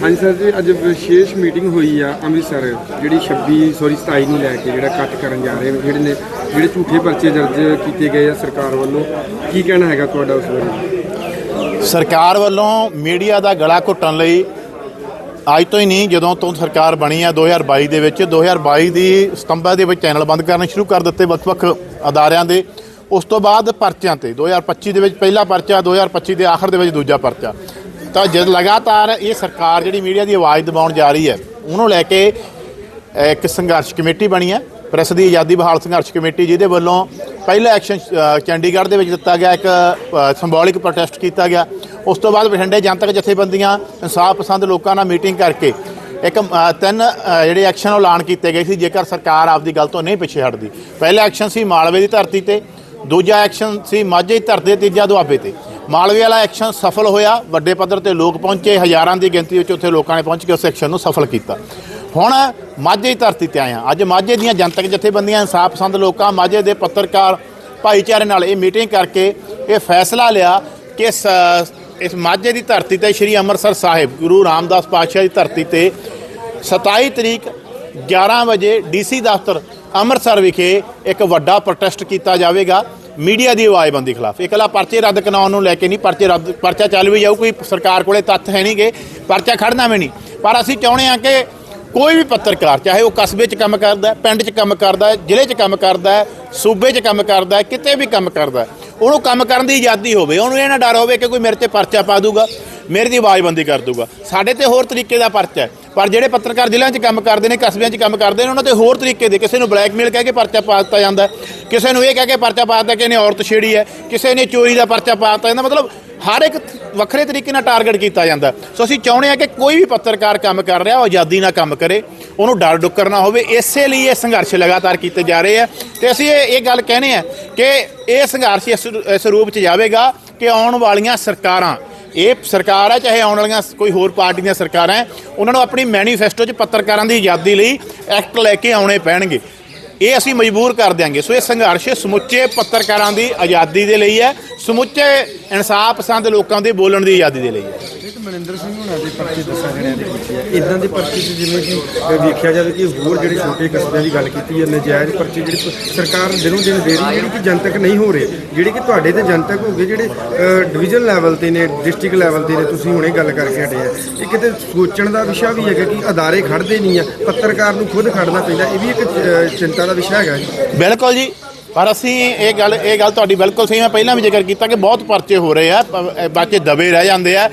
ਹਾਂਜੀ ਸਰ ਜੀ, ਅੱਜ ਵਿਸ਼ੇਸ਼ ਮੀਟਿੰਗ ਹੋਈ ਆ ਅੰਮ੍ਰਿਤਸਰ, ਜਿਹੜੀ 26 ਸੌਰੀ 27 ਨੂੰ ਲੈ ਕੇ ਜਿਹੜਾ ਕੱਟ ਕਰਨ ਜਾ ਰਹੇ ਜਿਹੜੇ ਨੇ, ਜਿਹੜੇ ਝੂਠੇ ਪਰਚੇ ਦਰਜ ਕੀਤੇ ਗਏ ਆ ਸਰਕਾਰ ਵੱਲੋਂ, ਕੀ ਕਹਿਣਾ ਹੈਗਾ ਤੁਹਾਡਾ ਉਸ ਬਾਰੇ? ਸਰਕਾਰ ਵੱਲੋਂ ਮੀਡੀਆ ਦਾ ਗਲਾ ਘੁੱਟਣ ਲਈ ਅੱਜ ਤੋਂ ਹੀ ਨਹੀਂ, ਜਦੋਂ ਤੋਂ ਸਰਕਾਰ ਬਣੀ ਆ 2022 ਦੇ ਵਿੱਚ 2022 ਦੀ ਸਤੰਬਰ ਦੇ ਵਿੱਚ ਚੈਨਲ ਬੰਦ ਕਰਨੇ ਸ਼ੁਰੂ ਕਰ ਦਿੱਤੇ ਵੱਖ-ਵੱਖ ਅਦਾਰਿਆਂ ਦੇ, ਉਸ ਤੋਂ ਬਾਅਦ ਪਰਚਿਆਂ ਤੇ 2025 ਦੇ ਵਿੱਚ ਪਹਿਲਾ ਪਰਚਾ 2025 ਦੇ ਆਖਰ ਦੇ ਵਿੱਚ ਦੂਜਾ ਪਰਚਾ। ਤਾਂ ਜਦ ਲਗਾਤਾਰ ਇਹ ਸਰਕਾਰ ਜਿਹੜੀ ਮੀਡੀਆ ਦੀ ਆਵਾਜ਼ ਦਬਾਉਣ ਜਾ ਰਹੀ ਹੈ, ਉਹਨੂੰ ਲੈ ਕੇ ਇੱਕ ਸੰਘਰਸ਼ ਕਮੇਟੀ ਬਣੀ ਹੈ, ਪ੍ਰੈਸ ਦੀ ਆਜ਼ਾਦੀ ਬਹਾਲ ਸੰਘਰਸ਼ ਕਮੇਟੀ, ਜਿਹਦੇ ਵੱਲੋਂ ਪਹਿਲਾ ਐਕਸ਼ਨ ਚੰਡੀਗੜ੍ਹ ਦੇ ਵਿੱਚ ਦਿੱਤਾ ਗਿਆ ਇੱਕ ਸਿੰਬੋਲਿਕ ਪ੍ਰੋਟੈਸਟ ਕੀਤਾ ਗਿਆ। ਉਸ ਤੋਂ ਬਾਅਦ ਬਠਿੰਡੇ ਜਨਤਕ ਜਥੇਬੰਦੀਆਂ, ਇਨਸਾਫ ਪਸੰਦ ਲੋਕਾਂ ਨਾਲ ਮੀਟਿੰਗ ਕਰਕੇ ਇੱਕ ਤਿੰਨ ਜਿਹੜੇ ਐਕਸ਼ਨ ਐਲਾਨ ਕੀਤੇ ਗਏ ਸੀ, ਜੇਕਰ ਸਰਕਾਰ ਆਪਦੀ ਗੱਲ ਤੋਂ ਨਹੀਂ ਪਿੱਛੇ ਹਟਦੀ। ਪਹਿਲਾ ਐਕਸ਼ਨ ਸੀ ਮਾਲਵੇ ਦੀ ਧਰਤੀ ਤੇ, ਦੂਜਾ ਐਕਸ਼ਨ ਸੀ ਮਾਝੇ ਦੀ ਧਰਤੀ ਤੇ, ਤੀਜਾ ਦੁਆਬੇ ਤੇ। ਮਾਲਵੇ ਵਾਲਾ ਐਕਸ਼ਨ ਸਫਲ ਹੋਇਆ। ਵੱਡੇ ਪੱਧਰ ਤੇ ਲੋਕ ਪਹੁੰਚੇ। ਹਜ਼ਾਰਾਂ ਦੀ ਗਿਣਤੀ ਵਿੱਚ ਉੱਥੇ ਲੋਕਾਂ ਨੇ ਪਹੁੰਚ ਕੇ ਉਸ ਐਕਸ਼ਨ ਨੂੰ ਸਫਲ ਕੀਤਾ। ਹੁਣ ਮਾਝੇ ਦੀ ਧਰਤੀ ਤੇ ਆਏ ਹਾਂ। ਅੱਜ ਮਾਝੇ ਦੀਆਂ ਜਨਤਕ ਜਥੇਬੰਦੀਆਂ ਇਨਸਾਫ ਪਸੰਦ ਲੋਕਾਂ, ਮਾਝੇ ਦੇ ਪੱਤਰਕਾਰ, ਭਾਈਚਾਰੇ ਨਾਲ ਇਹ ਮੀਟਿੰਗ ਕਰਕੇ ਇਹ ਫੈਸਲਾ ਲਿਆ ਕਿ ਸ- ਇਸ ਮਾਝੇ ਦੀ ਧਰਤੀ ਤੇ ਸ੍ਰੀ ਅੰਮ੍ਰਿਤਸਰ ਸਾਹਿਬ, ਗੁਰੂ ਰਾਮਦਾਸ ਪਾਤਸ਼ਾਹ ਦੀ ਧਰਤੀ ਤੇ 27 ਤਰੀਕ 11 ਵਜੇ ਡੀਸੀ ਦਫ਼ਤਰ ਅੰਮ੍ਰਿਤਸਰ ਵਿਖੇ ਇੱਕ ਵੱਡਾ ਪ੍ਰੋਟੈਸਟ ਕੀਤਾ ਜਾਵੇਗਾ। ਮੀਡੀਆ ਦੀ ਆਵਾਜ਼ਬੰਦੀ ਖਿਲਾਫ। ਇਹ ਇਕੱਲਾ ਪਰਚੇ ਰੱਦ ਕਰਾਉਣ ਨੂੰ ਲੈ ਕੇ ਨਹੀਂ, ਪਰਚੇ ਰੱਦ, ਪਰਚਾ ਚੱਲ ਵੀ ਜਾਊ, ਕੋਈ ਸਰਕਾਰ ਕੋਲੇ ਤੱਥ ਹੈ ਨਹੀਂਗੇ ਪਰਚਾ ਖੜਨਾ ਵੀ ਨਹੀਂ। ਪਰ ਅਸੀਂ ਚਾਹੁੰਦੇ ਹਾਂ ਕਿ ਕੋਈ ਵੀ ਪੱਤਰਕਾਰ, ਚਾਹੇ ਉਹ ਕਸਬੇ 'ਚ ਕੰਮ ਕਰਦਾ ਪਿੰਡ 'ਚ ਕੰਮ ਕਰਦਾ ਜ਼ਿਲ੍ਹੇ 'ਚ ਕੰਮ ਕਰਦਾ ਸੂਬੇ 'ਚ ਕੰਮ ਕਰਦਾ ਕਿਤੇ ਵੀ ਕੰਮ ਕਰਦਾ ਉਹਨੂੰ ਕੰਮ ਕਰਨ ਦੀ ਆਜ਼ਾਦੀ ਹੋਵੇ, ਉਹਨੂੰ ਇਹ ਨਾ ਡਰ ਹੋਵੇ ਕਿ ਕੋਈ ਮੇਰੇ ਤੇ ਪਰਚਾ ਪਾ ਦੂਗਾ। ਮੇਰੇ ਦੀ ਆਵਾਜ਼ਬੰਦੀ ਕਰ ਦੂਗਾ ਸਾਡੇ ਤੇ ਹੋਰ ਤਰੀਕੇ ਦਾ ਪਰਚਾ ਹੈ। ਪਰ ਜਿਹੜੇ ਪੱਤਰਕਾਰ ਜ਼ਿਲ੍ਹਿਆਂ 'ਚ ਕੰਮ ਕਰਦੇ ਨੇ, ਕਸਬਿਆਂ 'ਚ ਕੰਮ ਕਰਦੇ ਨੇ, ਉਹਨਾਂ ਤੇ ਹੋਰ ਤਰੀਕੇ ਦੇ ਕਿਸੇ ਨੂੰ ਬਲੈਕਮੇਲ ਕਹਿ ਕੇ ਪਰਚਾ ਪਾ ਦਿੱਤਾ ਜਾਂਦਾ ਕਿਸੇ ਨੂੰ ਇਹ ਕਹਿ ਕੇ ਪਰਚਾ ਪਾ ਦਿੱਤਾ ਕਿ ਇਹਨੇ ਔਰਤ ਛੇੜੀ ਹੈ, ਕਿਸੇ ਨੇ ਚੋਰੀ ਦਾ ਪਰਚਾ ਪਾ ਦਿੱਤਾ ਜਾਂਦਾ। ਮਤਲਬ ਹਰ ਇੱਕ ਵੱਖਰੇ ਤਰੀਕੇ ਨਾਲ ਟਾਰਗੇਟ ਕੀਤਾ ਜਾਂਦਾ ਸੋ ਅਸੀਂ ਚਾਹੁੰਦੇ ਹਾਂ ਕਿ ਕੋਈ ਵੀ ਪੱਤਰਕਾਰ ਕੰਮ ਕਰ ਰਿਹਾ, ਉਹ ਆਜ਼ਾਦੀ ਨਾਲ ਕੰਮ ਕਰੇ, ਉਹਨੂੰ ਡਰ ਡੁੱਕਰ ਨਾ ਹੋਵੇ। ਇਸੇ ਲਈ ਇਹ ਸੰਘਰਸ਼ ਲਗਾਤਾਰ ਕੀਤੇ ਜਾ ਰਹੇ ਆ ਤੇ ਅਸੀਂ ਇਹ ਇਹ ਗੱਲ ਕਹਿੰਦੇ ਆ ਕਿ ਇਹ ਸੰਘਰਸ਼ ਇਸ ਇਸ ਰੂਪ ਚ ਜਾਵੇਗਾ ਕਿ ਆਉਣ ਵਾਲੀਆਂ ਸਰਕਾਰਾਂ ਇਹ ਸਰਕਾਰ ਹੈ, ਚਾਹੇ ਆਉਣ ਵਾਲੀਆਂ ਕੋਈ ਹੋਰ ਪਾਰਟੀ ਦੀਆਂ ਸਰਕਾਰਾਂ ਹੈ, ਉਹਨਾਂ ਨੂੰ ਆਪਣੀ ਮੈਨੀਫੈਸਟੋ 'ਚ ਪੱਤਰਕਾਰਾਂ ਦੀ ਆਜ਼ਾਦੀ ਲਈ ਐਕਟ ਲੈ ਕੇ ਆਉਣੇ ਪੈਣਗੇ। ਇਹ ਅਸੀਂ ਮਜਬੂਰ ਕਰ ਦਿਆਂਗੇ। ਸੋ ਇਹ ਸੰਘਰਸ਼ ਸਮੁੱਚੇ ਪੱਤਰਕਾਰਾਂ ਦੀ ਆਜ਼ਾਦੀ ਦੇ ਲਈ ਹੈ। ਸਮੁੱਚੇ ਇਨਸਾਫ ਪਸੰਦ ਲੋਕਾਂ ਦੇ ਬੋਲਣ ਦੀ ਆਜ਼ਾਦੀ ਦੇ ਲਈ ਹੈ। ਇਹ ਤਾਂ ਮਨਿੰਦਰ ਸਿੰਘ ਹੁਣਾਂ ਦੇ ਪਰਚੇ ਦੱਸਾਂ ਜਣਿਆਂ ਦੇ ਪਿੱਛੇ ਆ। ਇਦਾਂ ਦੇ ਪਰਚੇ 'ਚ ਜਿਵੇਂ ਕਿ ਅ, ਵੇਖਿਆ ਜਾਵੇ ਕਿ ਹੋਰ ਜਿਹੜੇ ਛੋਟੇ ਕਸਬਿਆਂ ਦੀ ਗੱਲ ਕੀਤੀ ਹੈ ਨਜਾਇਜ਼ ਪਰਚੇ ਜਿਹੜੇ ਸਰਕਾਰ ਦਿਨੋਂ ਦਿਨ ਦੇ ਰਹੀ ਜਿਹੜੀ ਕਿ ਜਨਤਕ ਨਹੀਂ ਹੋ ਰਹੇ। ਜਿਹੜੇ ਕਿ ਤੁਹਾਡੇ ਤੇ ਜਨਤਕ ਹੋ ਗਏ ਜਿਹੜੇ ਡਿਵੀਜ਼ਨ ਲੈਵਲ ਤੇ ਨੇ ਡਿਸਟ੍ਰਿਕਟ ਲੈਵਲ ਤੇ ਨੇ ਤੁਸੀਂ ਹੁਣੇ ਗੱਲ ਕਰਕੇ ਹਟੇ ਆ। ਇਹ ਕਿਤੇ ਸੋਚਣ ਦਾ ਵਿਸ਼ਾ ਵੀ ਹੈਗਾ ਕਿ ਅਦਾਰੇ ਖੜਦੇ ਨਹੀਂ ਆ। ਪੱਤਰਕਾਰ ਨੂੰ ਖੁਦ ਖੜਨਾ ਪੈਂਦਾ। ਇਹ ਵੀ ਇੱਕ ਚਿੰਤਾ ਦਾ ਵਿਸ਼ਾ ਹੈਗਾ ਜੀ। ਬਿਲਕੁਲ ਜੀ। ਪਰ ਅਸੀਂ ਇਹ ਗੱਲ ਇਹ ਗੱਲ ਤੁਹਾਡੀ ਬਿਲਕੁਲ ਸਹੀ ਮੈਂ ਪਹਿਲਾਂ ਵੀ ਜ਼ਿਕਰ ਕੀਤਾ ਕਿ ਬਹੁਤ ਪਰਚੇ ਹੋ ਰਹੇ ਆ। ਪ- ਬੱਚੇ ਦਬੇ ਰਹਿ ਜਾਂਦੇ ਆ।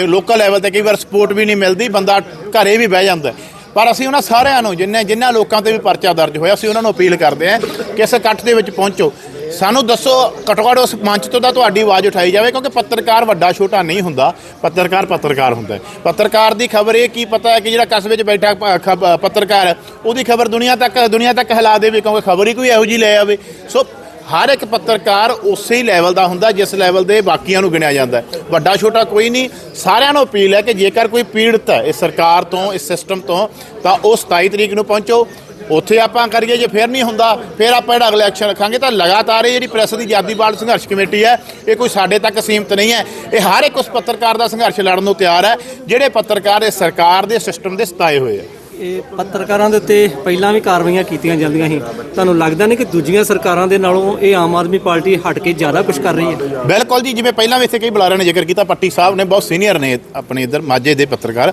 ਲੋਕਲ ਲੈਵਲ ਤੇ ਕਈ ਵਾਰ ਸਪੋਰਟ ਵੀ ਨਹੀਂ ਮਿਲਦੀ। ਬੰਦਾ ਘਰੇ ਵੀ ਬਹਿ ਜਾਂਦਾ ਪਰ ਅਸੀਂ ਉਹਨਾਂ ਸਾਰਿਆਂ ਨੂੰ, ਜਿੰਨੇ ਜਿਨ੍ਹਾਂ ਲੋਕਾਂ ਤੇ ਵੀ ਪਰਚਾ ਦਰਜ ਹੋਇਆ, ਅਸੀਂ ਉਹਨਾਂ ਨੂੰ ਅਪੀਲ ਕਰਦੇ ਹਾਂ ਕਿ ਇਸ ਇਕੱਠ ਦੇ ਵਿੱਚ ਪਹੁੰਚੋ। ਸਾਨੂੰ ਦੱਸੋ ਘੱਟੋ ਘੱਟ ਉਸ ਮੰਚ ਤੋਂ ਤਾਂ ਤੁਹਾਡੀ ਆਵਾਜ਼ ਉਠਾਈ ਜਾਵੇ ਕਿਉਂਕਿ ਪੱਤਰਕਾਰ ਵੱਡਾ ਛੋਟਾ ਨਹੀਂ ਹੁੰਦਾ। ਪੱਤਰਕਾਰ ਪੱਤਰਕਾਰ ਹੁੰਦਾ ਹੈ। ਪੱਤਰਕਾਰ ਦੀ ਖਬਰ ਇਹ ਕੀ ਪਤਾ ਹੈ ਕਿ ਜਿਹੜਾ ਕਸਬੇ 'ਚ ਬੈਠਾ ਪ- ਖਬ- ਪੱਤਰਕਾਰ ਹੈ, ਉਹਦੀ ਖਬਰ ਦੁਨੀਆ ਤੱਕ ਦੁਨੀਆ ਤੱਕ ਹਿਲਾ ਦੇਵੇ ਕਿਉਂਕਿ ਖਬਰ ਹੀ ਕੋਈ ਇਹੋ ਜਿਹੀ ਲੈ ਆਵੇ। ਸੋ ਹਰ ਇੱਕ ਪੱਤਰਕਾਰ ਉਸੇ ਹੀ ਲੈਵਲ ਦਾ ਹੁੰਦਾ ਜਿਸ ਲੈਵਲ ਦੇ ਬਾਕੀਆਂ ਨੂੰ ਗਿਣਿਆ ਜਾਂਦਾ ਹੈ। ਵੱਡਾ ਛੋਟਾ ਕੋਈ ਨਹੀਂ ਸਾਰਿਆਂ ਨੂੰ ਅਪੀਲ ਹੈ ਕਿ ਜੇਕਰ ਕੋਈ ਪੀੜਤ ਹੈ ਇਸ ਸਰਕਾਰ ਤੋਂ ਇਸ ਸਿਸਟਮ ਤੋਂ ਤਾਂ ਉਹ 27 ਤਰੀਕ ਨੂੰ ਪਹੁੰਚੋ। ਉੱਥੇ ਆਪਾਂ ਕਰੀਏ ਜੇ ਫਿਰ ਨਹੀਂ ਹੁੰਦਾ ਫਿਰ ਆਪਾਂ ਜਿਹੜਾ ਅਗਲਾ ਐਕਸ਼ਨ ਰੱਖਾਂਗੇ ਤਾਂ ਲਗਾਤਾਰ ਇਹ ਜਿਹੜੀ ਪ੍ਰੈਸ ਦੀ ਆਜ਼ਾਦੀ ਬਾਲ ਸੰਘਰਸ਼ ਕਮੇਟੀ ਹੈ ਇਹ ਕੋਈ ਸਾਡੇ ਤੱਕ ਸੀਮਤ ਨਹੀਂ ਹੈ। ਇਹ ਹਰ ਇੱਕ ਉਸ ਪੱਤਰਕਾਰ ਦਾ ਸੰਘਰਸ਼ ਲੜਨ ਨੂੰ ਤਿਆਰ ਹੈ ਜਿਹੜੇ ਪੱਤਰਕਾਰ ਇਸ ਸਰਕਾਰ ਦੇ ਸਿਸਟਮ ਦੇ ਸਤਾਏ ਹੋਏ ਆ। ਇਹ ਪੱਤਰਕਾਰਾਂ ਦੇ ਉੱਤੇ ਪਹਿਲਾਂ ਵੀ ਕਾਰਵਾਈਆਂ ਕੀਤੀਆਂ ਜਾਂਦੀਆਂ ਸੀ। ਤੁਹਾਨੂੰ ਲੱਗਦਾ ਨਹੀਂ ਕਿ ਦੂਜੀਆਂ ਸਰਕਾਰਾਂ ਦੇ ਨਾਲੋਂ ਇਹ ਆਮ ਆਦਮੀ ਪਾਰਟੀ ਹਟ ਕੇ ਜ਼ਿਆਦਾ ਕੁਝ ਕਰ ਰਹੀ ਹੈ? ਬਿਲਕੁਲ ਜੀ ਜਿਵੇਂ ਪਹਿਲਾਂ ਵੀ ਇੱਥੇ ਕਈ ਬੁਲਾਰਿਆਂ ਨੇ ਜ਼ਿਕਰ ਕੀਤਾ ਪੱਟੀ ਸਾਹਿਬ ਨੇ ਬਹੁਤ ਸੀਨੀਅਰ ਨੇ ਆਪਣੇ ਇੱਧਰ ਮਾਝੇ ਦੇ ਪੱਤਰਕਾਰ।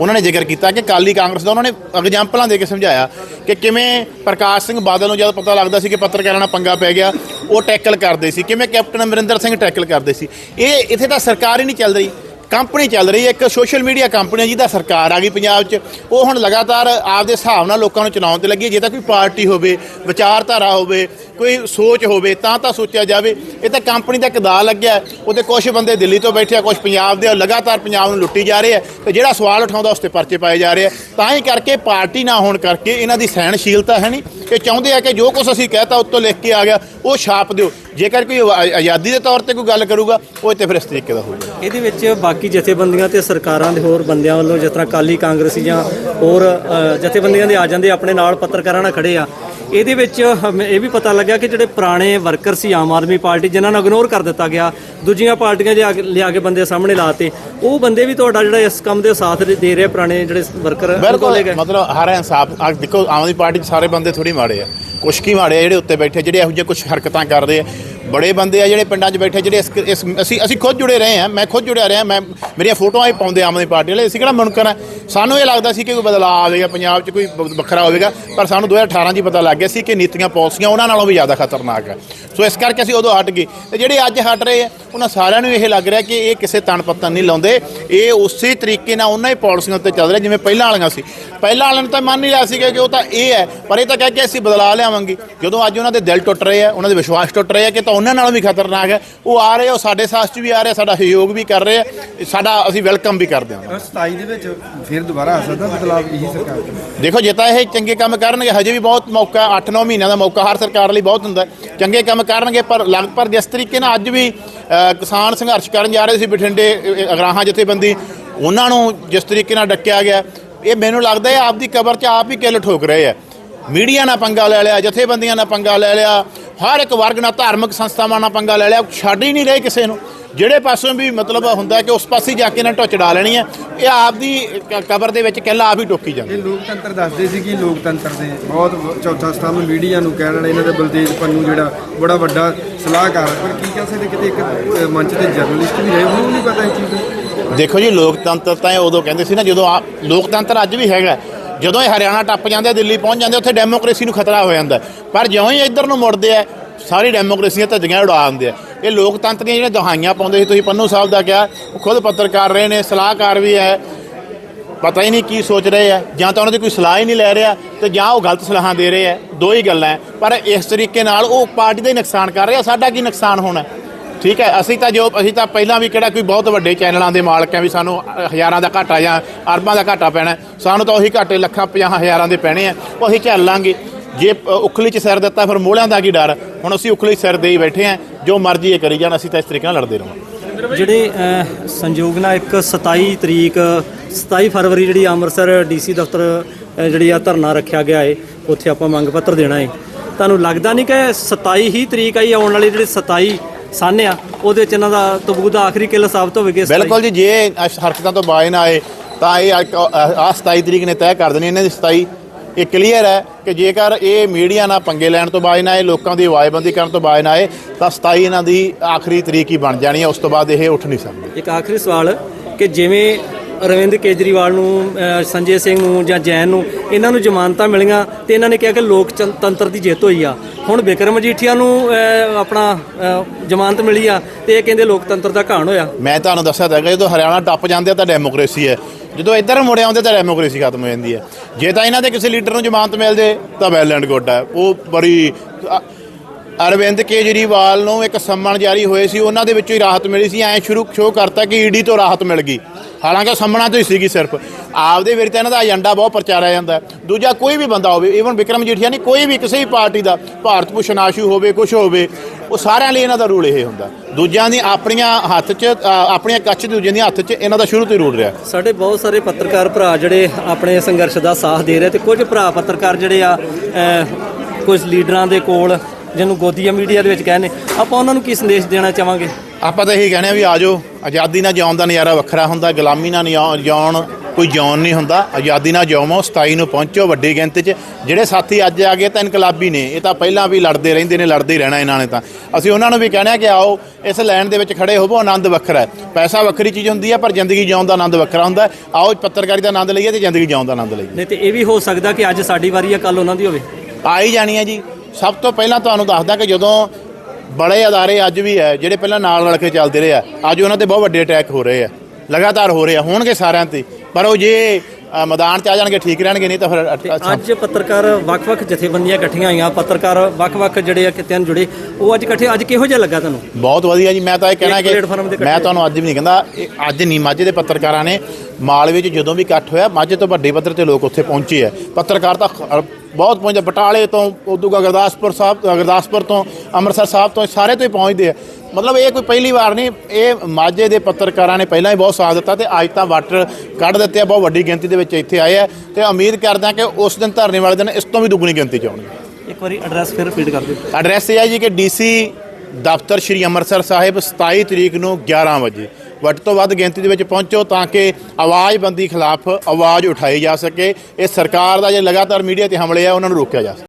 ਉਹਨਾਂ ਨੇ ਜ਼ਿਕਰ ਕੀਤਾ ਕਿ ਕਾਲੀ ਕਾਂਗਰਸ ਦਾ ਉਹਨਾਂ ਨੇ ਐਗਜ਼ਾਮਪਲਾਂ ਦੇ ਕੇ ਸਮਝਾਇਆ ਕਿ ਕਿਵੇਂ ਪ੍ਰਕਾਸ਼ ਸਿੰਘ ਬਾਦਲ ਨੂੰ ਜਦ ਪਤਾ ਲੱਗਦਾ ਸੀ ਕਿ ਪੱਤਰਕਾਰਾਂ ਨਾਲ ਪੰਗਾ ਪੈ ਗਿਆ, ਉਹ ਟੈਕਲ ਕਰਦੇ ਸੀ। ਕਿਵੇਂ ਕੈਪਟਨ ਅਮਰਿੰਦਰ ਸਿੰਘ ਟੈਕਲ ਕਰਦੇ ਸੀ। ਇਹ ਇੱਥੇ ਤਾਂ ਸਰਕਾਰ ਹੀ ਨਹੀਂ ਚੱਲ ਰਹੀ, ਕੰਪਨੀ ਚੱਲ ਰਹੀ ਹੈ। ਇੱਕ ਸੋਸ਼ਲ ਮੀਡੀਆ ਕੰਪਨੀ ਹੈ ਜਿਹਦਾ ਸਰਕਾਰ ਆ ਗਈ ਪੰਜਾਬ 'ਚ। ਉਹ ਹੁਣ ਲਗਾਤਾਰ ਆਪਦੇ ਹਿਸਾਬ ਨਾਲ ਲੋਕਾਂ ਨੂੰ ਚਲਾਉਣ ਤੇ ਲੱਗੀ ਹੈ। ਜੇ ਤਾਂ ਕੋਈ ਪਾਰਟੀ ਹੋਵੇ, ਵਿਚਾਰਧਾਰਾ ਹੋਵੇ ਕੋਈ ਸੋਚ ਹੋਵੇ ਤਾਂ ਤਾਂ ਸੋਚਿਆ ਜਾਵੇ। ਇਹ ਤਾਂ ਕੰਪਨੀ ਦਾ ਕਦਾ ਲੱਗਿਆ ਹੈ। ਉਹਦੇ ਕੁਝ ਬੰਦੇ ਦਿੱਲੀ ਤੋਂ ਬੈਠੇ ਆ ਕੁਝ ਪੰਜਾਬ ਦੇ ਆ, ਲਗਾਤਾਰ ਪੰਜਾਬ ਨੂੰ ਲੁੱਟੀ ਜਾ ਰਹੇ ਆ ਤੇ ਜਿਹੜਾ ਸਵਾਲ ਉਠਾਉਂਦਾ ਉਸ ਤੇ ਪਰਚੇ ਪਾਏ ਜਾ ਰਹੇ ਆ। ਤਾਂ ਹੀ ਕਰਕੇ ਪਾਰਟੀ ਨਾ ਹੋਣ ਕਰਕੇ ਇਹਨਾਂ ਦੀ ਸਹਿਣਸ਼ੀਲਤਾ ਹੈ ਨਹੀਂ। ਇਹ ਚਾਹੁੰਦੇ ਆ ਕਿ ਜੋ ਕੁਝ ਅਸੀਂ ਕਹਿਤਾ ਉੱਤੋਂ ਲਿਖ ਕੇ ਆ ਗਿਆ ਉਹ ਛਾਪ ਦਿਓ। ਜੇਕਰ ਕੋਈ ਆਜ਼ਾਦੀ ਦੇ ਤੌਰ ਤੇ ਕੋਈ ਗੱਲ ਕਰੂਗਾ ਉਹ ਤੇ ਫਿਰ ਇਸ ਤਰੀਕੇ ਦਾ ਹੋਊਗਾ। ਇਹਦੇ ਵਿੱਚ ਬਾਕੀ ਜਥੇਬੰਦੀਆਂ ਤੇ ਸਰਕਾਰਾਂ ਦੇ ਹੋਰ ਬੰਦਿਆਂ ਵੱਲੋਂ ਜਿਸ ਤਰ੍ਹਾਂ ਕਾਲੀ ਕਾਂਗਰਸੀ ਜਾਂ ਹੋਰ ਜਥੇਬੰਦੀਆਂ ਦੇ ਆ ਜਾਂਦੇ ਆਪਣੇ ਨਾਲ ਪੱਤਰਕਾਰਾਂ ਨਾਲ ਖੜੇ ਆ ਇਹਦੇ ਵਿੱਚ ਹਮ- ਇਹ ਵੀ ਪਤਾ ਲੱਗਾ ਕਿ ਜਿਹੜੇ ਪੁਰਾਣੇ ਵਰਕਰ ਸੀ ਆਮ ਆਦਮੀ ਪਾਰਟੀ ਜਿਨ੍ਹਾਂ ਨੂੰ ਇਗਨੋਰ ਕਰ ਦਿੱਤਾ ਗਿਆ ਦੂਜੀਆਂ ਪਾਰਟੀਆਂ ਜੇ ਲਿਆ ਕੇ ਬੰਦੇ ਸਾਹਮਣੇ ਲਾਤੇ। ਉਹ ਬੰਦੇ ਵੀ ਤੁਹਾਡਾ ਜਿਹੜਾ ਇਸ ਕੰਮ ਦੇ ਸਾਥ ਦੇ- ਦੇ ਰਹੇ ਪੁਰਾਣੇ ਜਿਹੜੇ ਵਰਕਰ ਬਿਲਕੁਲ ਮਤਲਬ ਹਰ ਇਨਸਾਫ ਆ ਦੇਖੋ ਆਮ ਆਦਮੀ ਪਾਰਟੀ 'ਚ ਸਾਰੇ ਬੰਦੇ ਥੋੜੀ ਮਾੜੇ ਆ। ਕੁਛ ਕੀ ਮਾੜੇ ਆ ਜਿਹੜੇ ਉੱਤੇ ਬੈਠੇ ਜਿਹੜੇ ਇਹੋ ਜਿਹੇ ਕੁਝ ਹਰਕਤਾਂ ਕਰਦੇ ਆ। ਬੜੇ ਬੰਦੇ ਆ ਜਿਹੜੇ ਪਿੰਡਾਂ 'ਚ ਬੈਠੇ, ਜਿਹੜੇ ਇਸ ਇਸ ਅਸੀਂ ਅਸੀਂ ਖੁਦ ਜੁੜੇ ਰਹੇ ਆ ਮੈਂ ਖੁਦ ਜੁੜਿਆ ਰਿਹਾ, ਮੈਂ, ਮੇਰੀਆਂ ਫੋਟੋਆਂ ਹੀ ਪਾਉਂਦੇ ਆਮ ਆਦਮੀ ਪਾਰਟੀ ਵਾਲੇ, ਅਸੀਂ ਕਿਹੜਾ ਮੁਨਕਰ ਆ? ਸਾਨੂੰ ਇਹ ਲੱਗਦਾ ਸੀ ਕਿ ਕੋਈ ਬਦਲਾਅ ਆਵੇਗਾ, ਪੰਜਾਬ 'ਚ ਕੋਈ ਵ- ਵੱਖਰਾ ਹੋਵੇਗਾ, ਪਰ ਸਾਨੂੰ 2018 'ਚ ਹੀ ਪਤਾ ਲੱਗ ਗਿਆ ਸੀ ਕਿ ਨੀਤੀਆਂ ਪਾਲਿਸੀਆਂ, ਉਹਨਾਂ ਨਾਲੋਂ ਵੀ ਜ਼ਿਆਦਾ ਖਤਰਨਾਕ ਆ। ਸੋ ਇਸ ਕਰਕੇ ਅਸੀਂ ਉਦੋਂ ਹਟ ਗਏ। ਤੇ ਜਿਹੜੇ ਅੱਜ ਹਟ ਰਹੇ ਆ ਉਹਨਾਂ ਸਾਰਿਆਂ ਨੂੰ ਇਹ ਲੱਗ ਰਿਹਾ ਕਿ ਇਹ ਕਿਸੇ ਤਣ ਪੱਤਨ ਨਹੀਂ ਲਾਉਂਦੇ। ਇਹ ਉਸੇ ਤਰੀਕੇ ਨਾਲ ਉਹਨਾਂ ਹੀ ਪਾਲਿਸੀਆਂ ਉੱਤੇ ਚੱਲ ਰਿਹਾ ਜਿਵੇਂ ਪਹਿਲਾਂ ਵਾਲੀਆਂ ਸੀ। ਪਹਿਲਾਂ ਵਾਲਿਆਂ ਨੂੰ ਤਾਂ ਮੰਨ ਹੀ ਲਿਆ ਸੀਗਾ ਕਿ ਉਹ ਤਾਂ ਇਹ ਹੈ ਪਰ ਇਹ ਤਾਂ ਕਹਿ ਕੇ ਅਸੀਂ ਬਦਲਾ ਲਿਆਵਾਂਗੇ। ਜਦੋਂ ਅੱਜ ਉਹਨਾਂ ਦੇ ਦਿਲ ਟੁੱਟ ਰਹੇ ਆ ਉਹਨਾਂ ਦੇ ਵਿਸ਼ਵਾਸ ਟੁੱਟ ਰਹੇ ਆ ਕਿ ਤਾਂ ਉਹਨਾਂ ਨਾਲੋਂ ਵੀ ਖਤਰਨਾਕ ਹੈ। ਉਹ ਆ ਰਹੇ ਉਹ ਸਾਡੇ ਸਾਥ 'ਚ ਵੀ ਆ ਰਹੇ ਸਾਡਾ ਸਹਿਯੋਗ ਵੀ ਕਰ ਰਹੇ ਆ ਸਾਡਾ ਅਸੀਂ ਵੈਲਕਮ ਵੀ ਕਰਦੇ ਹਾਂ। 27 ਦੇ ਵਿੱਚ ਫਿਰ ਦੁਬਾਰਾ ਆ ਸਕਦਾ ਬਦਲਾਅ ਇਹੀ ਸਰਕਾਰ ਦੇਖੋ ਜੇ ਤਾਂ ਇਹ ਚੰਗੇ ਕੰਮ ਕਰਨਗੇ ਹਜੇ ਵੀ ਬਹੁਤ ਮੌਕਾ 8-9 ਮਹੀਨਿਆਂ ਦਾ ਮੌਕਾ ਹਰ ਸਰਕਾਰ ਲਈ ਬਹੁਤ ਹੁੰਦਾ। ਚੰਗੇ ਕੰਮ ਕਰਨਗੇ ਪਰ ਲਗਭਗ ਜਿਸ ਤਰੀਕੇ ਨਾਲ ਅੱਜ ਵੀ ਕਿਸਾਨ ਸੰਘਰਸ਼ ਕਰਨ ਜਾ ਰਹੇ ਸੀ ਬਠਿੰਡੇ ਅਗਰਾਹਾਂ ਜਥੇਬੰਦੀ, ਉਹਨਾਂ ਨੂੰ ਜਿਸ ਤਰੀਕੇ ਨਾਲ ਡੱਕਿਆ ਗਿਆ, ਇਹ ਮੈਨੂੰ ਲੱਗਦਾ ਹੈ ਆਪਦੀ ਕਬਰ 'ਚ ਆਪ ਹੀ ਕਿੱਲ ਠੋਕ ਰਹੇ ਆ। ਮੀਡੀਆ ਨਾਲ ਪੰਗਾ ਲੈ ਲਿਆ, ਜਥੇਬੰਦੀਆਂ ਨਾਲ ਪੰਗਾ ਲੈ ਲਿਆ, ਹਰ ਇੱਕ ਵਰਗ ਨਾਲ ਧਾਰਮਿਕ ਸੰਸਥਾਵਾਂ ਨਾਲ ਪੰਗਾ ਲੈ ਲਿਆ, ਛੱਡ ਹੀ ਨਹੀਂ ਰਹੇ ਕਿਸੇ ਨੂੰ। ਜਿਹੜੇ ਪਾਸੋਂ ਵੀ ਮਤਲਬ ਹੁੰਦਾ ਕਿ ਉਸ ਪਾਸੇ ਜਾ ਕੇ ਇਹਨਾਂ ਟੁੱਚ ਡਾ ਲੈਣੀ ਹੈ ਇਹ ਆਪਦੀ ਕ- ਕਬਰ ਦੇ ਵਿੱਚ ਕਿੱਲ ਆਪ ਹੀ ਟੋਕੀ ਜਾਂਦੀ ਇਹ ਲੋਕਤੰਤਰ ਦੱਸਦੇ ਸੀ ਕਿ ਲੋਕਤੰਤਰ ਦੇ ਬਹੁਤ ਚੌਥਾ ਸਤੰਭ ਮੀਡੀਆ ਨੂੰ ਕਹਿਣ ਵਾਲੇ ਇਹਨਾਂ ਦੇ ਬਲਦੇਜ ਪੰਨੂ ਜਿਹੜਾ ਬੜਾ ਵੱਡਾ ਸਲਾਹਕਾਰ। ਪਰ ਕੀ ਕਹਿ ਸਕਦੇ ਕਿਤੇ ਇੱਕ ਮੰਚ ਤੇ ਜਰਨਲਿਸਟ ਵੀ ਰਹੇ ਉਹਨੂੰ ਨਹੀਂ ਪਤਾ ਇਹ ਚੀਜ਼ ਦਾ ਦੇਖੋ ਜੀ ਲੋਕਤੰਤਰ ਤਾਂ ਇਹ ਉਦੋਂ ਕਹਿੰਦੇ ਸੀ ਨਾ ਜਦੋਂ ਆ ਲੋਕਤੰਤਰ ਅੱਜ ਵੀ ਹੈਗਾ ਜਦੋਂ ਇਹ ਹਰਿਆਣਾ ਟੱਪ ਜਾਂਦੇ ਆ, ਦਿੱਲੀ ਪਹੁੰਚ ਜਾਂਦੇ ਉੱਥੇ ਡੈਮੋਕ੍ਰੇਸੀ ਨੂੰ ਖਤਰਾ ਹੋ ਜਾਂਦਾ। ਪਰ ਜਿਉਂ ਹੀ ਇੱਧਰ ਨੂੰ ਮੁੜਦੇ ਆ ਸਾਰੀ ਡੈਮੋਕ੍ਰੇਸੀ ਦੀਆਂ ਧੱਜੀਆਂ ਉਡਾ ਦਿੰਦੇ ਆ ਇਹ ਲੋਕਤੰਤਰ ਦੀਆਂ ਜਿਹੜੀਆਂ ਦਹਾਈਆਂ ਪਾਉਂਦੇ ਸੀ, ਤੁਸੀਂ ਪੰਨੂ ਸਾਹਿਬ ਦਾ ਕਿਹਾ, ਉਹ ਖੁਦ ਪੱਤਰਕਾਰ ਰਹੇ ਨੇ, ਸਲਾਹਕਾਰ ਵੀ ਹੈ। ਪਤਾ ਹੀ ਨਹੀਂ ਕੀ ਸੋਚ ਰਹੇ ਆ। ਜਾਂ ਤਾਂ ਉਹਨਾਂ ਦੀ ਕੋਈ ਸਲਾਹ ਹੀ ਨਹੀਂ ਲੈ ਰਿਹਾ ਤੇ ਜਾਂ ਉਹ ਗਲਤ ਸਲਾਹਾਂ ਦੇ ਰਹੇ ਆ। ਦੋ ਹੀ ਗੱਲਾਂ ਹੈ। ਪਰ ਇਸ ਤਰੀਕੇ ਨਾਲ ਉਹ ਪਾਰਟੀ ਦਾ ਹੀ ਨੁਕਸਾਨ ਕਰ ਰਿਹਾ, ਸਾਡਾ ਕੀ ਨੁਕਸਾਨ ਹੋਣਾ? ਠੀਕ ਹੈ, ਅਸੀਂ ਤਾਂ ਜੋ, ਅਸੀਂ ਤਾਂ ਪਹਿਲਾਂ ਵੀ ਕਿਹੜਾ ਕੋਈ ਬਹੁਤ ਵੱਡੇ ਚੈਨਲਾਂ ਦੇ ਮਾਲਕ ਆ ਵੀ ਸਾਨੂੰ ਹਜ਼ਾਰਾਂ ਦਾ ਘਾਟਾ ਜਾਂ ਅਰਬਾਂ ਦਾ ਘਾਟਾ ਪੈਣਾ ਸਾਨੂੰ ਤਾਂ ਉਹੀ ਘਾਟੇ ਲੱਖਾਂ, ਪੰਜਾਹ ਹਜ਼ਾਰਾਂ ਦੇ ਪੈਣੇ ਆ। ਉਹ ਅਸੀਂ ਝੱਲ ਲਾਂਗੇ। ਜੇ ਉਖਲੀ 'ਚ ਸਿਰ ਦਿੱਤਾ ਫਿਰ ਮੋਹਲਿਆਂ ਦਾ ਕੀ ਡਰ? ਹੁਣ ਅਸੀਂ ਉਖਲੀ 'ਚ ਸਿਰ ਦੇ ਹੀ ਬੈਠੇ ਆ ਜੋ ਮਰਜ਼ੀ ਇਹ ਕਰੀ ਜਾਣ ਅਸੀਂ ਤਾਂ ਇਸ ਤਰੀਕੇ ਨਾਲ ਲੜਦੇ ਰਹਾਂਗੇ ਜਿਹੜੇ ਸੰਯੋਗ ਨਾਲ ਇੱਕ 27 ਤਰੀਕ 27 ਫਰਵਰੀ ਜਿਹੜੀ ਅੰਮ੍ਰਿਤਸਰ ਡੀਸੀ ਦਫ਼ਤਰ ਜਿਹੜੀ ਆ ਧਰਨਾ ਰੱਖਿਆ ਗਿਆ ਏ ਉੱਥੇ ਆਪਾਂ ਮੰਗ ਪੱਤਰ ਦੇਣਾ ਏ। ਤੁਹਾਨੂੰ ਲੱਗਦਾ ਨਹੀਂ ਕਿ 27 ਹੀ ਤਰੀਕ ਆਈ ਆਉਣ ਵਾਲੀ ਜਿਹੜੀ 27 ਸੰਨ ਆ ਉਹਦੇ ਵਿੱਚ ਇਹਨਾਂ ਦਾ ਤਬੂਤ ਦਾ ਆਖਰੀ ਕਿੱਲ ਸਾਬਤ ਹੋਵੇਗੀ ਬਿਲਕੁਲ ਜੀ ਜੇ ਹਰਕਤਾਂ ਤੋਂ ਬਾਜ ਨਾ ਆਏ ਤਾਂ ਇਹ ਆ 27 ਤਰੀਕ ਨੇ ਤੈਅ ਕਰ ਦੇਣੀ ਇਹਨਾਂ ਦੀ 27 ਇਹ ਕਲੀਅਰ ਹੈ ਕਿ ਜੇਕਰ ਇਹ ਮੀਡੀਆ ਨਾਲ ਪੰਗੇ ਲੈਣ ਤੋਂ ਬਾਜ ਨਾ ਆਏ ਲੋਕਾਂ ਦੀ ਆਵਾਜ਼ਬੰਦੀ ਕਰਨ ਤੋਂ ਬਾਜ ਨਾ ਆਏ ਤਾਂ 27 ਇਹਨਾਂ ਦੀ ਆਖਰੀ ਤਰੀਕ ਹੀ ਬਣ ਜਾਣੀ ਹੈ। ਉਸ ਤੋਂ ਬਾਅਦ ਇਹ ਉੱਠ ਨਹੀਂ ਸਕਦੇ। ਇੱਕ ਆਖਰੀ ਸਵਾਲ ਕਿ ਜਿਵੇਂ ਅਰਵਿੰਦ ਕੇਜਰੀਵਾਲ ਨੂੰ ਸੰਜੇ ਸਿੰਘ ਨੂੰ ਜਾਂ ਜੈਨ ਨੂੰ ਇਹਨਾਂ ਨੂੰ ਜ਼ਮਾਨਤਾਂ ਮਿਲੀਆਂ ਤੇ ਇਹਨਾਂ ਨੇ ਕਿਹਾ ਕਿ ਲੋਕਤੰਤਰ ਦੀ ਜਿੱਤ ਹੋਈ ਆ। ਹੁਣ ਬਿਕਰਮ ਮਜੀਠੀਆ ਨੂੰ ਆਪਣਾ ਜ਼ਮਾਨਤ ਮਿਲੀ ਆ ਤੇ ਇਹ ਕਹਿੰਦੇ ਲੋਕਤੰਤਰ ਦਾ ਘਾਣ ਹੋਇਆ। ਮੈਂ ਤੁਹਾਨੂੰ ਦੱਸਿਆ ਤਾਂ ਹੈਗਾ ਜਦੋਂ ਹਰਿਆਣਾ ਟੱਪ ਜਾਂਦੇ ਆ ਤਾਂ ਡੈਮੋਕ੍ਰੇਸੀ ਹੈ। ਜਦੋਂ ਇੱਧਰ ਮੁੜ ਆਉਂਦੇ ਤਾਂ ਡੈਮੋਕ੍ਰੇਸੀ ਖਤਮ ਹੋ ਜਾਂਦੀ ਹੈ। ਜੇ ਤਾਂ ਇਹਨਾਂ ਦੇ ਕਿਸੇ ਲੀਡਰ ਨੂੰ ਜ਼ਮਾਨਤ ਮਿਲ ਜੇ, ਤਾਂ ਵੈਲ ਐਂਡ ਗੁੱਡ ਹੈ। ਉਹ ਬੜੀ ਅਰਵਿੰਦ ਕੇਜਰੀਵਾਲ ਨੂੰ ਇੱਕ ਸੰਮਣ ਜਾਰੀ ਹੋਏ ਸੀ, ਉਹਨਾਂ ਦੇ ਵਿੱਚੋਂ ਹੀ ਰਾਹਤ ਮਿਲੀ ਸੀ। ਐਂ ਸ਼ੁਰੂ, ਸ਼ੋਅ ਕਰਤਾ ਕਿ ਈਡੀ ਤੋਂ ਰਾਹਤ ਮਿਲ ਗਈ। ਹਾਲਾਂਕਿ ਸੰਮਣਾ ਤੋਂ ਹੀ ਸੀਗੀ ਸਿਰਫ। ਆਪਦੇ ਵਿਰੁੱਧ ਇਹਨਾਂ ਦਾ ਏਜੰਡਾ ਬਹੁਤ ਪ੍ਰਚਾਰਿਆ ਜਾਂਦਾ। ਦੂਜਾ ਕੋਈ ਵੀ ਬੰਦਾ ਹੋਵੇ ਈਵਨ ਵਿਕਰਮ ਜੀਠੀਆ ਨਹੀਂ ਕੋਈ ਵੀ ਕਿਸੇ ਵੀ ਪਾਰਟੀ ਦਾ ਭਾਰਤ ਭੂਸ਼ਣ ਆਸ਼ੂ ਹੋਵੇ ਕੁਝ ਹੋਵੇ ਉਹ ਸਾਰਿਆਂ ਲਈ ਇਹਨਾਂ ਦਾ ਰੂਲ ਇਹ ਹੁੰਦਾ। ਦੂਜਿਆਂ ਦੀ ਆਪਣੀਆਂ ਹੱਥ 'ਚ ਆਪਣੀਆਂ ਕੱਚ ਦੂਜਿਆਂ ਦੀਆਂ ਹੱਥ 'ਚ ਇਹਨਾਂ ਦਾ ਸ਼ੁਰੂ ਤੋਂ ਹੀ ਰੂਲ ਰਿਹਾ। ਸਾਡੇ ਬਹੁਤ ਸਾਰੇ ਪੱਤਰਕਾਰ ਭਰਾ ਜਿਹੜੇ ਆਪਣੇ ਸੰਘਰਸ਼ ਦਾ ਸਾਥ ਦੇ ਰਹੇ ਤੇ ਕੁਝ ਭਰਾ ਪੱਤਰਕਾਰ ਜਿਹੜੇ ਆ ਕੁਝ ਲੀਡਰਾਂ ਦੇ ਕੋਲ ਜਿਹਨੂੰ ਗੋਦੀਆ ਮੀਡੀਆ ਦੇ ਵਿੱਚ ਕਹਿੰਦੇ ਆਪਾਂ ਉਹਨਾਂ ਨੂੰ ਕੀ ਸੰਦੇਸ਼ ਦੇਣਾ ਚਾਹਾਂਗੇ? ਆਪਾਂ ਤਾਂ ਇਹੀ ਕਹਿੰਦੇ ਆ ਵੀ ਆਜੋ ਆਜ਼ਾਦੀ ਨਾਲ ਜਿਉਣ ਦਾ ਨਜ਼ਾਰਾ ਵੱਖਰਾ ਹੁੰਦਾ ਗੁਲਾਮੀ ਨਾਲ ਜਿਉਣ ਕੋਈ ਜਿਉਣ ਨਹੀਂ ਹੁੰਦਾ। ਆਜ਼ਾਦੀ ਨਾਲ ਜਿਉਵੋ 27 ਨੂੰ ਪਹੁੰਚੋ ਵੱਡੀ ਗਿਣਤੀ 'ਚ। ਜਿਹੜੇ ਸਾਥੀ ਅੱਜ ਆ ਗਏ ਤਾਂ ਇਨਕਲਾਬੀ ਨੇ ਇਹ ਤਾਂ ਪਹਿਲਾਂ ਵੀ ਲੜਦੇ ਰਹਿੰਦੇ ਨੇ ਲੜਦੇ ਹੀ ਰਹਿਣਾ ਇਹਨਾਂ ਨੇ ਤਾਂ। ਅਸੀਂ ਉਹਨਾਂ ਨੂੰ ਵੀ ਕਹਿੰਦੇ ਆ ਕਿ ਆਓ ਇਸ ਲਾਈਨ ਦੇ ਵਿੱਚ ਖੜੇ ਹੋਵੋ ਆਨੰਦ ਵੱਖਰਾ ਹੈ। ਪੈਸਾ ਵੱਖਰੀ ਚੀਜ਼ ਹੁੰਦੀ ਹੈ ਪਰ ਜ਼ਿੰਦਗੀ ਜਿਉਣ ਦਾ ਆਨੰਦ ਵੱਖਰਾ ਹੁੰਦਾ ਹੈ। ਆਓ ਪੱਤਰਕਾਰੀ ਦਾ ਆਨੰਦ ਲਈਏ ਤੇ ਜ਼ਿੰਦਗੀ ਜਿਉਣ ਦਾ ਆਨੰਦ ਲਈਏ। ਨਹੀਂ ਤੇ ਇਹ ਵੀ ਹੋ ਸਕਦਾ ਕਿ ਅੱਜ ਸਾਡੀ ਵਾਰੀ ਆ ਕੱਲ ਉਹਨਾਂ ਦੀ ਹੋਵੇ। ਆ ਹੀ ਜਾਣੀ ਹੈ ਜੀ। ਸਭ ਤੋਂ ਪਹਿਲਾਂ ਤੁਹਾਨੂੰ ਦੱਸਦਾ ਕਿ ਜਦੋਂ ਬੜੇ ਅਦਾਰੇ ਅੱਜ ਵੀ ਹੈ ਜਿਹੜੇ ਪਹਿਲਾਂ ਨਾਲ ਰਲ ਕੇ ਚੱਲਦੇ ਰਹੇ ਆ ਅੱਜ ਉਹਨਾਂ ਤੇ ਬਹੁਤ ਵੱਡੇ ਅਟੈਕ ਹੋ ਰਹੇ ਆ। ਲਗਾਤਾਰ ਹੋ ਰਹੇ ਆ ਹੋਣਗੇ ਸਾਰਿਆਂ ਤੇ। ਪਰ ਉਹ ਜੇ ਮੈਦਾਨ 'ਚ ਆ ਜਾਣਗੇ ਠੀਕ ਰਹਿਣਗੇ ਨਹੀਂ ਤਾਂ ਫਿਰ ਅੱਜ ਪੱਤਰਕਾਰ ਵੱਖ-ਵੱਖ ਜਥੇਬੰਦੀਆਂ ਇਕੱਠੀਆਂ ਹੋਈਆਂ ਪੱਤਰਕਾਰ ਵੱਖ-ਵੱਖ ਜਿਹੜੇ ਆ ਕਿਤਿਆਂ ਨੂੰ ਜੁੜੇ ਉਹ ਅੱਜ ਇਕੱਠੇ ਅੱਜ ਕਿਹੋ ਜਿਹਾ ਲੱਗਾ ਤੁਹਾਨੂੰ? ਬਹੁਤ ਵਧੀਆ ਜੀ ਮੈਂ ਤਾਂ ਇਹ ਕਹਿਣਾ ਕਿ ਤੇ ਮੈਂ ਤੁਹਾਨੂੰ ਅੱਜ ਵੀ ਨਹੀਂ ਕਹਿੰਦਾ ਇਹ ਅੱਜ ਨਹੀਂ ਮਾਝੇ ਦੇ ਪੱਤਰਕਾਰਾਂ ਨੇ ਮਾਲਵੇ 'ਚ ਜਦੋਂ ਵੀ ਇਕੱਠ ਹੋਇਆ ਮਾਝੇ ਤੋਂ ਵੱਡੇ ਪੱਧਰ ਤੇ ਲੋਕ ਉੱਥੇ ਪਹੁੰਚੇ ਆ। ਪੱਤਰਕਾਰ ਤਾਂ ਬਹੁਤ ਪਹੁੰਚੇ ਬਟਾਲੇ ਤੋਂ ਉਦੋਂ ਗੁਰਦਾਸਪੁਰ ਸਾਹਿਬ ਗੁਰਦਾਸਪੁਰ ਤੋਂ ਅੰਮ੍ਰਿਤਸਰ ਸਾਹਿਬ ਤੋਂ ਸਾਰੇ ਤੋਂ ਹੀ ਪਹੁੰਚਦੇ ਆ। ਮਤਲਬ ਇਹ ਕੋਈ ਪਹਿਲੀ ਵਾਰ ਨਹੀਂ ਇਹ ਮਾਝੇ ਦੇ ਪੱਤਰਕਾਰਾਂ ਨੇ ਪਹਿਲਾਂ ਹੀ ਬਹੁਤ ਸਾਥ ਦਿੱਤਾ ਤੇ ਅੱਜ ਤਾਂ ਵਾਟਰ ਕੱਢ ਦਿੱਤੇ ਆ ਬਹੁਤ ਵੱਡੀ ਗਿਣਤੀ ਦੇ ਵਿੱਚ ਇੱਥੇ ਆਏ ਆ ਤੇ ਉਮੀਦ ਕਰਦਾ ਕਿ ਉਸ ਦਿਨ ਧਰਨੇ ਵਾਲੇ ਦਿਨ ਇਸ ਤੋਂ ਵੀ ਦੁੱਗਣੀ ਗਿਣਤੀ ਚ ਆਉਣਗੇ। ਇੱਕ ਵਾਰੀ ਐਡਰੈਸ ਫਿਰ ਫੀਡ ਕਰ ਦਿਓ। ਐਡਰੈਸ ਇਹ ਹੈ ਜੀ ਕਿ ਡੀਸੀ ਦਫ਼ਤਰ ਸ਼੍ਰੀ ਅੰਮ੍ਰਿਤਸਰ ਸਾਹਿਬ 27 ਤਰੀਕ ਨੂੰ 11 ਵਜੇ। ਵੱਧ ਤੋਂ ਵੱਧ ਗਿਣਤੀ ਦੇ ਵਿੱਚ ਪਹੁੰਚੋ ਤਾਂ ਕਿ ਆਵਾਜ਼ਬੰਦੀ ਖਿਲਾਫ ਆਵਾਜ਼ ਉਠਾਈ ਜਾ ਸਕੇ। ਇਹ ਸਰਕਾਰ ਦਾ ਜੇ ਲਗਾਤਾਰ ਮੀਡੀਆ ਤੇ ਹਮਲੇ ਆ ਉਹਨਾਂ ਨੂੰ ਰੋਕਿਆ ਜਾ ਸਕੇ।